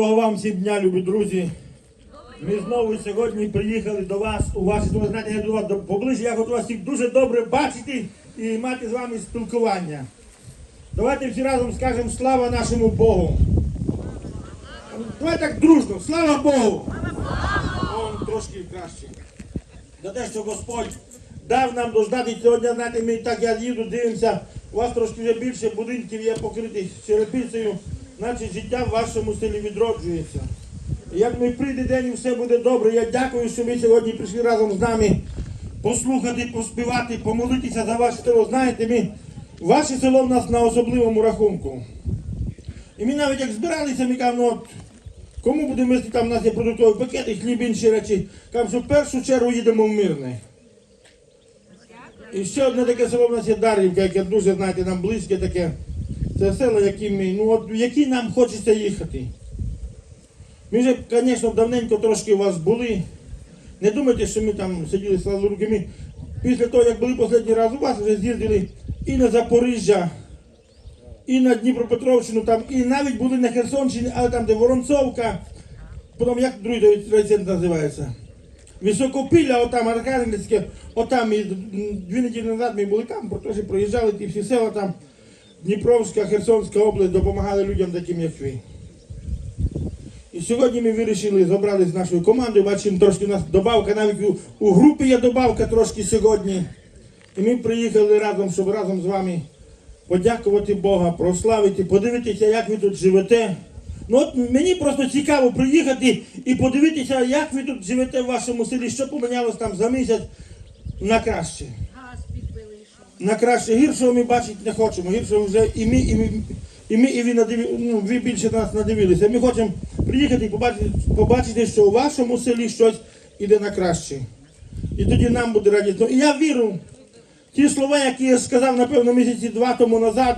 Вам всім дня, любі друзі. Ми знову сьогодні приїхали до вас. У вас, ви знаєте, я до вас поближче, я хочу вас всіх дуже добре бачити і мати з вами спілкування. Давайте всі разом скажемо слава нашому Богу. Давай так дружно, слава Богу! Он трошки краще. За те, що Господь дав нам дождати сьогодні, знаєте, ми так я їду, дивимося, у вас трошки вже більше будинків є покритих черепицею, значить життя в вашому селі відроджується. Як ми прийде день і все буде добре, я дякую, що ви сьогодні прийшли разом з нами послухати, поспівати, помолитися за ваше село. Знаєте, ми, ваше село в нас на особливому рахунку. І ми навіть як збиралися, ми кажемо, ну, от, Кому будемо вести, там у нас є продуктові пакети, хліб, інші речі. Кажемо, що в першу чергу їдемо в мирне. І ще одне таке село в нас є Дар'ївка, яке дуже, знаєте, нам близьке таке. Це село, які ми, ну от які нам хочеться їхати. Ми вже, звісно, давненько трошки у вас були. Не думайте, що ми там сиділи слали руки. Після того, як були останній раз у вас, вже з'їздили і на Запоріжжя, і на Дніпропетровщину, там, і навіть були на Херсонщині, але там, де Воронцовка, потім як другий райцентр називається? Високопілля, отам Архангельське, отам і дві неділі назад ми були там, теж проїжджали ті всі села там, Дніпровська, Херсонська область, допомагали людям таким, як ви. І сьогодні ми вирішили зібрали з нашою командою, бачимо, трошки у нас добавка, навіть у, у групі є добавка трошки сьогодні. І ми приїхали разом, щоб разом з вами подякувати Бога, прославити, подивитися, як ви тут живете. Ну от мені просто цікаво приїхати і подивитися, як ви тут живете в вашому селі, що помінялось там за місяць на краще. На краще гіршого ми бачити не хочемо. Гіршого вже і ми, і ми, і ми, і ви надиві, ну, ви більше нас надивилися. Ми хочемо приїхати і побачити, побачити, що у вашому селі щось іде на краще. І тоді нам буде радісно. І я вірю, ті слова, які я сказав, напевно, місяці два тому назад,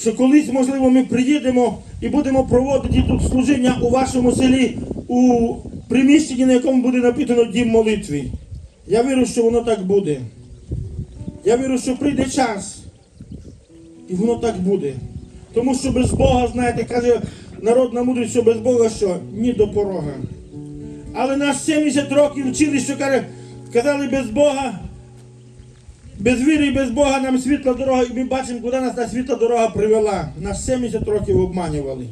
що колись, можливо, ми приїдемо і будемо проводити тут служіння у вашому селі у приміщенні, на якому буде написано дім молитви. Я вірю, що воно так буде. Я вірю, що прийде час, і воно так буде. Тому що без Бога, знаєте, каже народна мудрість, що без Бога що? Ні до порога. Але нас 70 років вчили, що каже, казали без Бога, без віри і без Бога нам світла дорога, і ми бачимо, куди нас та світла дорога привела. Нас 70 років обманювали.